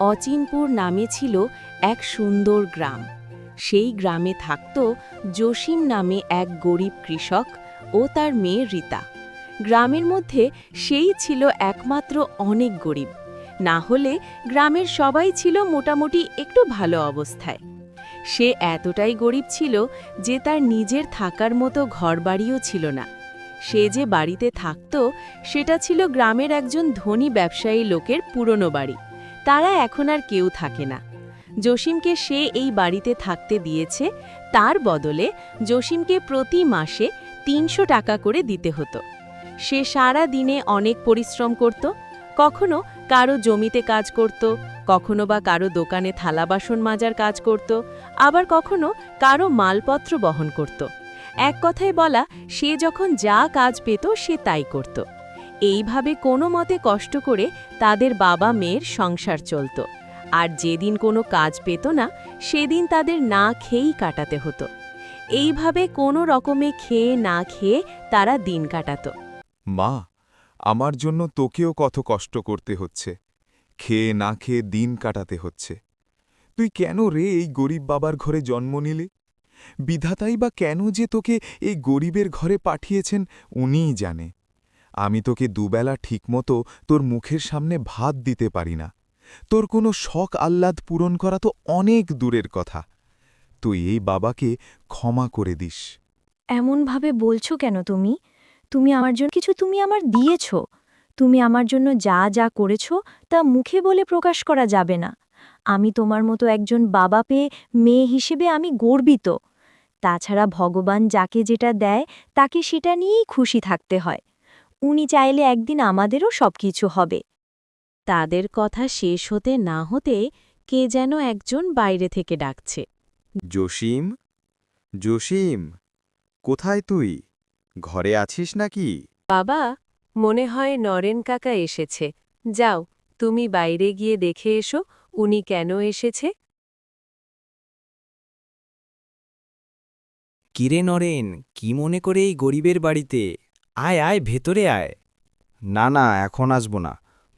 অচিনপুর নামে ছিল এক সুন্দর গ্রাম। সেই গ্রামে থাকত জসিম নামে এক গরিব কৃষক ও তার মেয়ে রীতা। গ্রামের মধ্যে সেই ছিল একমাত্র অনেক গরিব। না হলে গ্রামের সবাই ছিল মোটামুটি একটু ভালো অবস্থায়। সে এতটাই গরিব ছিল যে তার নিজের থাকার মতো ঘরবাড়িও ছিল না। সে যে বাড়িতে থাকত, সেটা ছিল গ্রামের একজন ধনী ব্যবসায়ী লোকের পুরনো বাড়ি। তারা এখন আর কেউ থাকে না। জসিমকে সে এই বাড়িতে থাকতে দিয়েছে, তার বদলে জসিমকে প্রতি মাসে তিনশো টাকা করে দিতে হতো। সে সারা দিনে অনেক পরিশ্রম করত, কখনো কারও জমিতে কাজ করত, কখনো বা কারও দোকানে থালা বাসন মাজার কাজ করত, আবার কখনো কারও মালপত্র বহন করত। এক কথায় বলা, সে যখন যা কাজ পেত সে তাই করত। এইভাবে কোনো মতে কষ্ট করে তাদের বাবা মেয়ের সংসার চলত। আর যেদিন কোনো কাজ পেত না, সেদিন তাদের না খেয়েই কাটাতে হতো। এইভাবে কোনো রকমে খেয়ে না খেয়ে তারা দিন কাটাত। মা, আমার জন্য তোকেও কত কষ্ট করতে হচ্ছে। খেয়ে না খেয়ে দিন কাটাতে হচ্ছে। তুই কেন রে এই গরিব বাবার ঘরে জন্ম নিলে? বিধাতাই বা কেন যে তোকে এই গরিবের ঘরে পাঠিয়েছেন, উনিই জানে। আমি তোকে দুবেলা ঠিকমতো তোর মুখের সামনে ভাত দিতে পারি না। তোর কোনো শখ আহ্লাদ পূরণ করা তো অনেক দূরের কথা। তুই এই বাবাকে ক্ষমা করে দিস। এমনভাবে বলছো কেন তুমি? তুমি আমার জন্য কিছু তুমি আমার দিয়েছ। তুমি আমার জন্য যা যা করেছ তা মুখে বলে প্রকাশ করা যাবে না। আমি তোমার মতো একজন বাবা পেয়ে মেয়ে হিসেবে আমি গর্বিত। তাছাড়া ভগবান যাকে যেটা দেয় তাকে সেটা নিয়েই খুশি থাকতে হয়। উনি চাইলে একদিন আমাদেরও সবকিছু হবে। তাদের কথা শেষ হতে না হতে কে যেন একজন বাইরে থেকে ডাকছে। জসিম? জসিম কোথায় তুই? ঘরে আছিস নাকি? বাবা মনে হয় নরেন কাকা এসেছে। যাও তুমি বাইরে গিয়ে দেখে এসো উনি কেন এসেছে। কিরে নরেন কি মনে করে এই গরিবের বাড়িতে? আয় আয় ভেতরে আয়। না না এখন আসব না।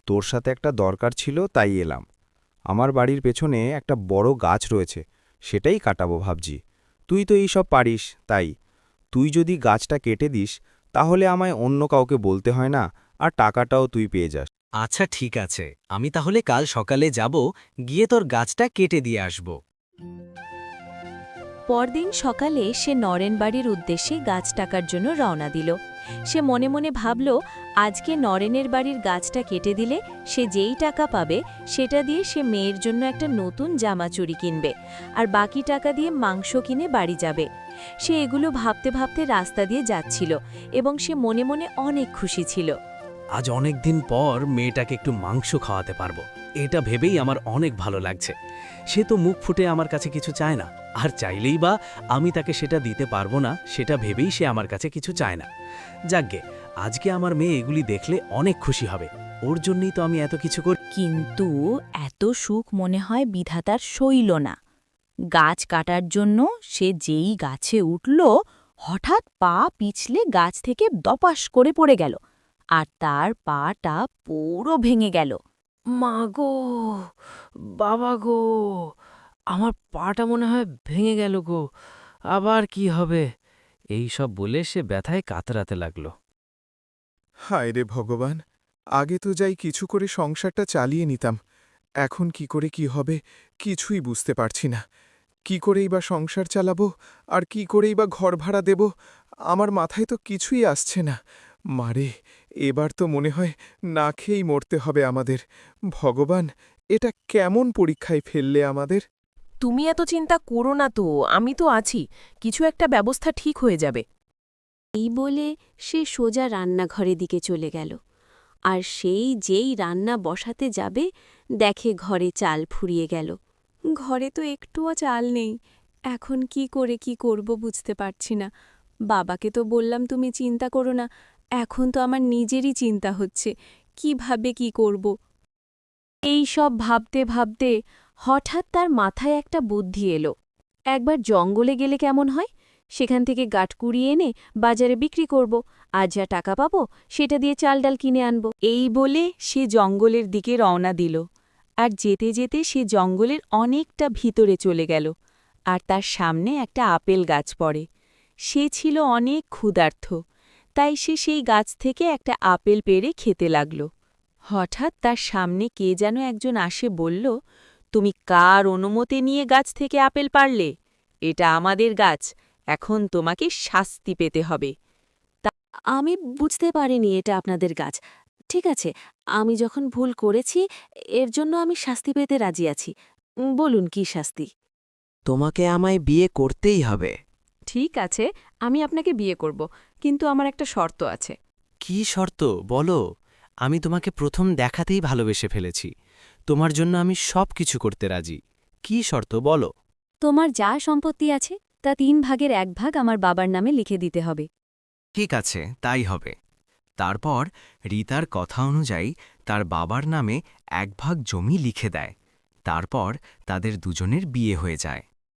তোর সাথে একটা দরকার ছিল তাই এলাম। আমার বাড়ির পেছনে একটা বড় গাছ রয়েছে সেটাই কাটাবো ভাবছি। তুই তো এই সব পারিস তাই। তুই যদি গাছটা কেটে দিস তাহলে আমায় অন্য কাউকে বলতে হয় না আর টাকাটাও তুই পেয়ে যাস। আচ্ছা ঠিক আছে। আমি তাহলে কাল সকালে যাব গিয়ে তোর গাছটা কেটে দিয়ে আসব। পরদিন সকালে সে নরেন বাড়ির উদ্দেশ্যে গাছ টাকার জন্য রওনা দিল। সে মনে মনে ভাবল, আজকে নরেনের বাড়ির গাছটা কেটে দিলে সে যেই টাকা পাবে সেটা দিয়ে সে মেয়ের জন্য একটা নতুন জামা চুরি কিনবে আর বাকি টাকা দিয়ে মাংস কিনে বাড়ি যাবে। সে এগুলো ভাবতে ভাবতে রাস্তা দিয়ে যাচ্ছিল এবং সে মনে মনে অনেক খুশি ছিল। আজ অনেক দিন পর মেয়েটাকে একটু মাংস খাওয়াতে পারব। এটা ভেবেই আমার অনেক ভালো লাগছে। সে তো মুখ ফুটে আমার কাছে কিছু চায় না। আর চাইলেই বা আমি তাকে সেটা দিতে পারব না সেটা ভেবেই সে আমার কাছে কিছু চায় না। যাকগে আজকে আমার মেয়ে এগুলি দেখলে অনেক খুশি হবে। ওর জন্যই তো আমি এত কিছু করি কিন্তু এত সুখ মনে হয় বিধাতার সইল না। গাছ কাটার জন্য সে যেই গাছে উঠল হঠাৎ পা পিছলে গাছ থেকে দপাস করে পড়ে গেল আর তার পাটা পুরো ভেঙে গেল। মা গো বাবা গো আমার পাটা মনে হয় ভেঙে গেল গো। আবার কি হবে? এই সব বলে সে ব্যথায় কাতরাতে লাগল। হায় রে ভগবান, আগে তো যাই কিছু করে সংসারটা চালিয়ে নিতাম। এখন কি করে কি হবে কিছুই বুঝতে পারছি না। কি করেই বা সংসার চালাবো আর কি করেই বা ঘর ভাড়া দেব, আমার মাথায় তো কিছুই আসছে না। মারে এবার তো মনে হয় না খেয়েই মরতে হবে আমাদের। ভগবান, এটা কেমন পরীক্ষায় ফেললে আমাদের? তুমি এত চিন্তা করো না তো, আমি তো আছি, কিছু একটা ব্যবস্থা ঠিক হয়ে যাবে। এই বলে সে সোজা রান্নাঘরের দিকে চলে গেল। আর সেই যেই রান্না বসাতে যাবে, দেখে ঘরে চাল ফুরিয়ে গেল। ঘরে তো একটুও চাল নেই, এখন কি করে কি করব বুঝতে পারছি না। বাবাকে তো বললাম তুমি চিন্তা করো না, এখন তো আমার নিজেরই চিন্তা হচ্ছে, কীভাবে কি করব? এই সব ভাবতে ভাবতে হঠাৎ তার মাথায় একটা বুদ্ধি এলো। একবার জঙ্গলে গেলে কেমন হয়? সেখান থেকে গাঠ কুড়িয়ে এনে বাজারে বিক্রি করব। আজ যা টাকা পাবো, সেটা দিয়ে চাল ডাল কিনে আনব। এই বলে সে জঙ্গলের দিকে রওনা দিল। আর যেতে যেতে সে জঙ্গলের অনেকটা ভিতরে চলে গেল। আর তার সামনে একটা আপেল গাছ পড়ে। সে ছিল অনেক ক্ষুধার্থ তাই সে সেই গাছ থেকে একটা আপেল পেড়ে খেতে লাগল। হঠাৎ তার সামনে কে যেন একজন আসে বলল তুমি কার অনুমতি নিয়ে গাছ থেকে আপেল পারলে এটা আমাদের গাছ এখন তোমাকে শাস্তি পেতে হবে। আমি বুঝতে পারিনি এটা আপনাদের গাছ। ঠিক আছে আমি যখন ভুল করেছি এর জন্য আমি শাস্তি পেতে রাজি আছি। বলুন কি শাস্তি? তোমাকে আমায় বিয়ে করতেই হবে। ঠিক আছে আমি আপনাকে বিয়ে করব কিন্তু আমার একটা শর্ত আছে। কি শর্ত? বলো। আমি তোমাকে প্রথম দেখাতেই ভালোবেসে ফেলেছি। তোমার জন্য আমি সব কিছু করতে রাজি। কি শর্ত বলো? তোমার যা সম্পত্তি আছে তা তিন ভাগের এক ভাগ আমার বাবার নামে লিখে দিতে হবে। ঠিক আছে তাই হবে। তারপর রিতার কথা অনুযায়ী তার বাবার নামে এক ভাগ জমি লিখে দেয়। তারপর তাদের দুজনের বিয়ে হয়ে যায়।